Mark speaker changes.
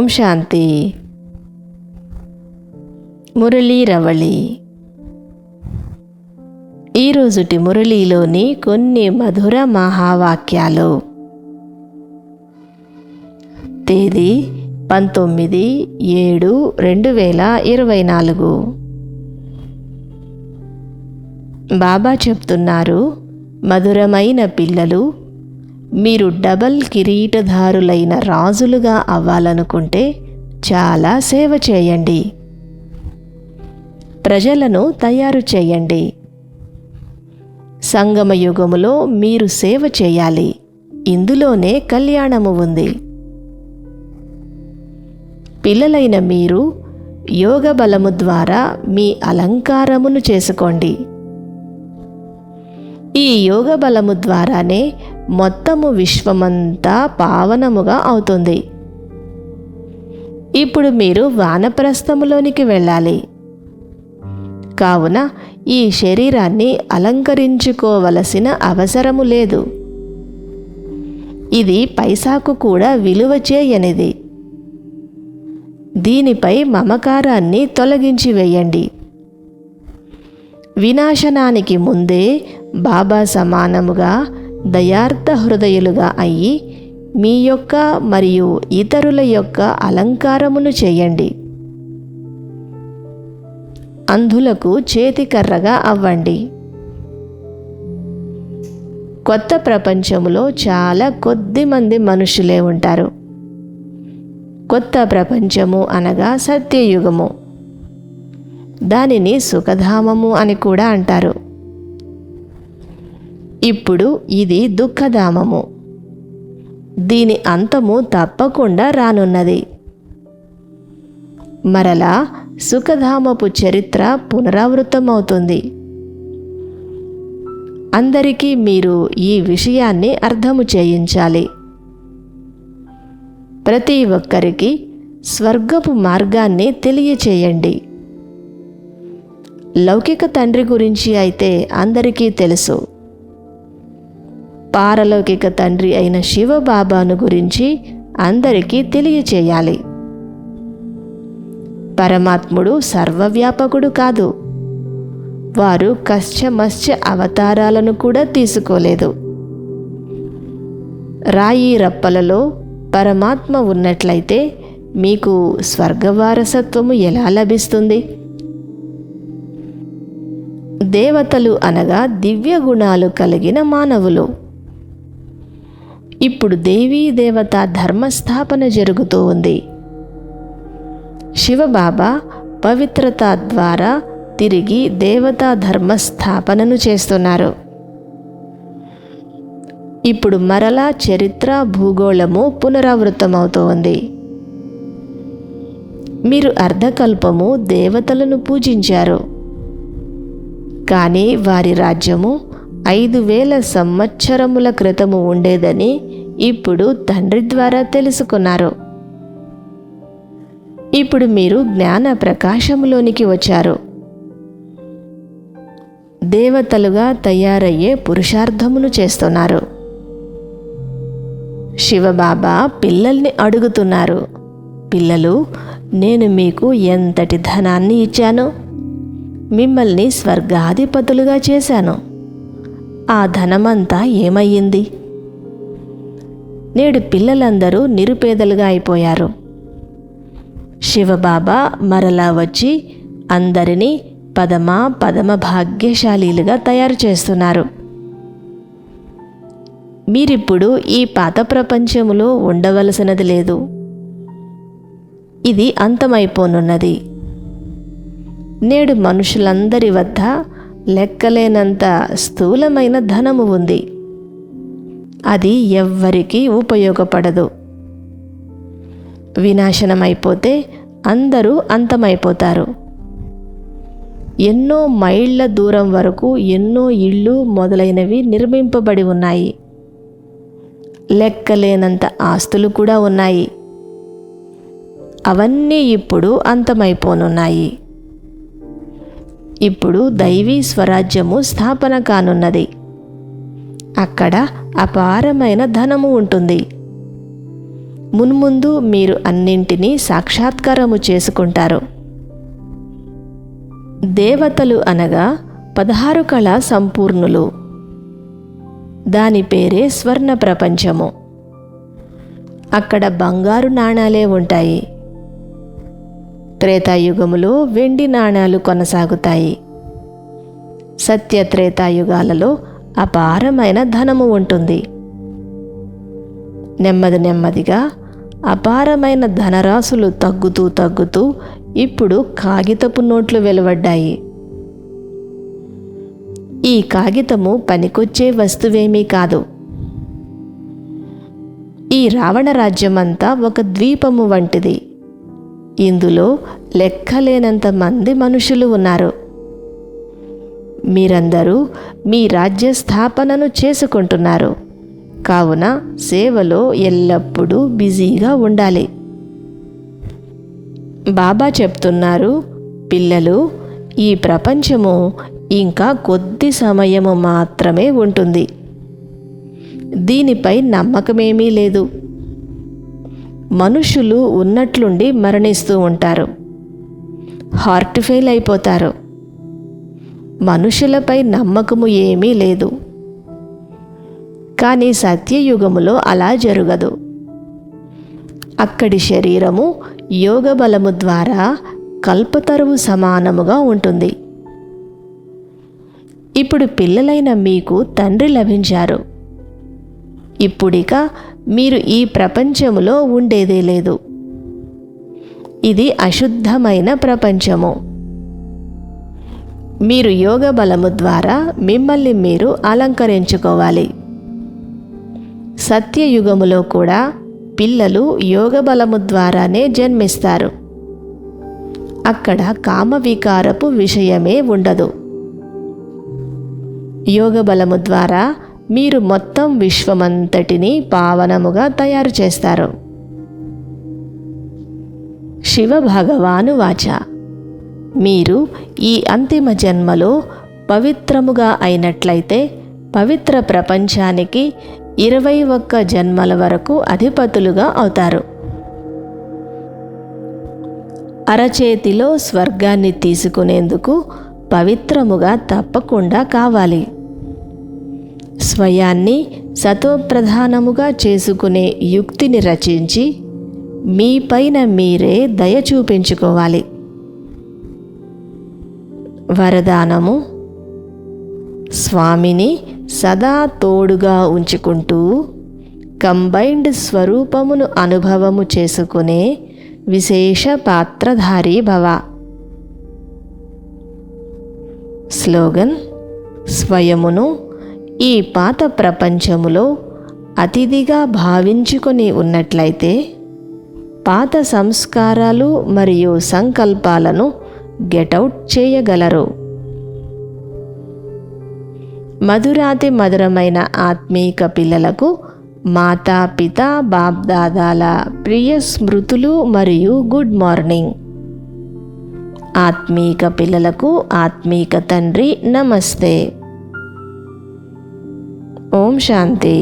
Speaker 1: ఓం శాంతి. మురళీ రవళి. ఈరోజుటి మురళీలోని కొన్ని మధుర మహావాక్యాలు. తేదీ పంతొమ్మిది ఏడు రెండు వేల ఇరవై నాలుగు. బాబా చెప్తున్నారు మధురమైన పిల్లలు మీరు డబల్ కిరీటధారులైన రాజులుగా అవ్వాలనుకుంటే చాలా సేవ చేయండి. ప్రజలను తయారు చేయండి. సంగమ యుగములో మీరు సేవ చేయాలి. ఇందులోనే కళ్యాణము ఉంది. పిల్లలైన మీరు యోగ బలము ద్వారా మీ అలంకారమును చేసుకోండి. ఈ యోగ బలము ద్వారానే మొత్తము విశ్వమంతా పావనముగా అవుతుంది. ఇప్పుడు మీరు వానప్రస్థములోనికి వెళ్ళాలి. కావున ఈ శరీరాన్ని అలంకరించుకోవలసిన అవసరము లేదు. ఇది పైసాకు కూడా విలువ చేయనిది. దీనిపై మమకారాన్ని తొలగించి వేయండి. వినాశనానికి ముందే బాబా సమానముగా దయార్థ హృదయులుగా అయ్యి మీ యొక్క మరియు ఇతరుల యొక్క అలంకారమును చేయండి. అంధులకు చేతికర్రగా అవ్వండి. కొత్త ప్రపంచంలో చాలా కొద్ది మంది మనుషులే ఉంటారు. కొత్త ప్రపంచము అనగా సత్యయుగము. దానిని సుఖధామము అని కూడా అంటారు. ఇప్పుడు ఇది దుఃఖధామము. దీని అంతము తప్పకుండా రానున్నది. మరలా సుఖధామపు చరిత్ర పునరావృతమవుతుంది. అందరికీ మీరు ఈ విషయాన్ని అర్థము చేయించాలి. ప్రతి ఒక్కరికి స్వర్గపు మార్గాన్ని తెలియచేయండి. లౌకిక తండ్రి గురించి అయితే అందరికీ తెలుసు. పారలౌకిక తండ్రి అయిన శివబాబాను గురించి అందరికీ తెలియచేయాలి. పరమాత్ముడు సర్వవ్యాపకుడు కాదు. వారు కశ్చమశ్చ అవతారాలను కూడా తీసుకోలేదు. రాయి రప్పలలో పరమాత్మ ఉన్నట్లయితే మీకు స్వర్గవారసత్వము ఎలా లభిస్తుంది? దేవతలు అనగా దివ్య గుణాలు కలిగిన మానవులు. ఇప్పుడు దేవీ దేవత ధర్మస్థాపన జరుగుతూ ఉంది. శివబాబా పవిత్రత ద్వారా తిరిగి దేవతా ధర్మస్థాపనను చేస్తున్నారు. ఇప్పుడు మరలా చరిత్ర భూగోళము పునరావృతమవుతోంది మీరు అర్ధకల్పము దేవతలను పూజించారు. కానీ వారి రాజ్యము ఐదు వేల సంవత్సరముల క్రితము ఉండేదని ఇప్పుడు తండ్రి ద్వారా తెలుసుకున్నారు. ఇప్పుడు మీరు జ్ఞాన ప్రకాశములోనికి వచ్చారు. దేవతలుగా తయారయ్యే పురుషార్థమును చేస్తున్నారు. శివబాబా పిల్లల్ని అడుగుతున్నారు. పిల్లలు నేను మీకు ఎంతటి ధనాన్ని ఇచ్చాను? మిమ్మల్ని స్వర్గాధిపతులుగా చేశాను. ఆ ధనమంతా ఏమయ్యింది? నేడు పిల్లలందరూ నిరుపేదలుగా అయిపోయారు. శివబాబా మరలా వచ్చి అందరినీ పదమ పదమ భాగ్యశాలీలుగా తయారు చేస్తున్నారు. మీరిప్పుడు ఈ పాత ప్రపంచములో ఉండవలసినది లేదు. ఇది అంతమైపోనున్నది. నేడు మనుషులందరి వద్ద లెక్కలేనంత స్థూలమైన ధనము ఉంది. అది ఎవ్వరికీ ఉపయోగపడదు. వినాశనమైపోతే అందరూ అంతమైపోతారు. ఎన్నో మైళ్ళ దూరం వరకు ఎన్నో ఇళ్ళు మొదలైనవి నిర్మింపబడి ఉన్నాయి. లెక్కలేనంత ఆస్తులు కూడా ఉన్నాయి. అవన్నీ ఇప్పుడు అంతమైపోనున్నాయి. ఇప్పుడు దైవీ స్వరాజ్యము స్థాపన కానున్నది. అక్కడ అపారమైన ధనము ఉంటుంది. మున్ముందు మీరు అన్నింటినీ సాక్షాత్కారము చేసుకుంటారు. దేవతలు అనగా పదహారు కళ సంపూర్ణులు. దాని పేరే స్వర్ణ ప్రపంచము అక్కడ బంగారు నాణాలే ఉంటాయి. త్రేతాయుగములో వెండి నాణాలు కొనసాగుతాయి. సత్య త్రేతాయుగాలలో అపారమైన ధనము ఉంటుంది. నెమ్మది నెమ్మదిగా అపారమైన ధనరాశులు తగ్గుతూ తగ్గుతూ ఇప్పుడు కాగితపు నోట్లు వెలువడ్డాయి. ఈ కాగితము పనికొచ్చే వస్తువేమీ కాదు. ఈ రావణ రాజ్యమంతా ఒక ద్వీపము వంటిది. ఇందులో లెక్కలేనంత మంది మనుషులు ఉన్నారు. మీరందరూ మీ రాజ్య స్థాపనను చేసుకుంటున్నారు. కావున సేవలో ఎల్లప్పుడూ బిజీగా ఉండాలి. బాబా చెప్తున్నారు పిల్లలు ఈ ప్రపంచము ఇంకా కొద్ది సమయము మాత్రమే ఉంటుంది. దీనిపై నమ్మకమేమీ లేదు. మనుషులు ఉన్నట్లుండి మరణిస్తూ ఉంటారు. హార్ట్ ఫెయిల్ అయిపోతారు. మనుషులపై నమ్మకము ఏమీ లేదు. కానీ సత్యయుగములో అలా జరగదు. అక్కడి శరీరము యోగ బలము ద్వారా కల్పతరువు సమానముగా ఉంటుంది. ఇప్పుడు పిల్లలైన మీకు తండ్రి లభించారు. ఇప్పుడిక మీరు ఈ ప్రపంచములో ఉండేదే లేదు. ఇది అశుద్ధమైన ప్రపంచము. మీరు యోగ బలము ద్వారా మిమ్మల్ని మీరు అలంకరించుకోవాలి. సత్యయుగములో కూడా పిల్లలు యోగ బలము ద్వారానే జన్మిస్తారు. అక్కడ కామవికారపు విషయమే ఉండదు. యోగ బలము ద్వారా మీరు మొత్తం విశ్వమంతటిని పావనముగా తయారు చేస్తారు. శివ భగవాను వాచ. మీరు ఈ అంతిమ జన్మలో పవిత్రముగా అయినట్లయితే పవిత్ర ప్రపంచానికి ఇరవై ఒక్క జన్మల వరకు అధిపతులుగా అవుతారు. అరచేతిలో స్వర్గాన్ని తీసుకునేందుకు పవిత్రముగా తప్పకుండా కావాలి. స్వయాన్ని సతోప్రధానముగా చేసుకునే యుక్తిని రచించి మీపైన మీరే దయ చూపించుకోవాలి. వరదానము. స్వామిని సదా తోడుగా ఉంచుకుంటూ కంబైన్డ్ స్వరూపమును అనుభవము చేసుకునే విశేష పాత్రధారి భవ. స్లోగన్. స్వయమును ఈ పాత ప్రపంచములో అతిథిగా భావించుకొని ఉన్నట్లయితే పాత సంస్కారాలు మరియు సంకల్పాలను గెటౌట్ చేయగలరు. మధురాతి మధురమైన ఆత్మీక పిల్లలకు మాతా పిత బాబ్దాదాల ప్రియ స్మృతులు మరియు గుడ్ మార్నింగ్. ఆత్మీక పిల్లలకు ఆత్మీక తండ్రి నమస్తే. ఓం శాంతి.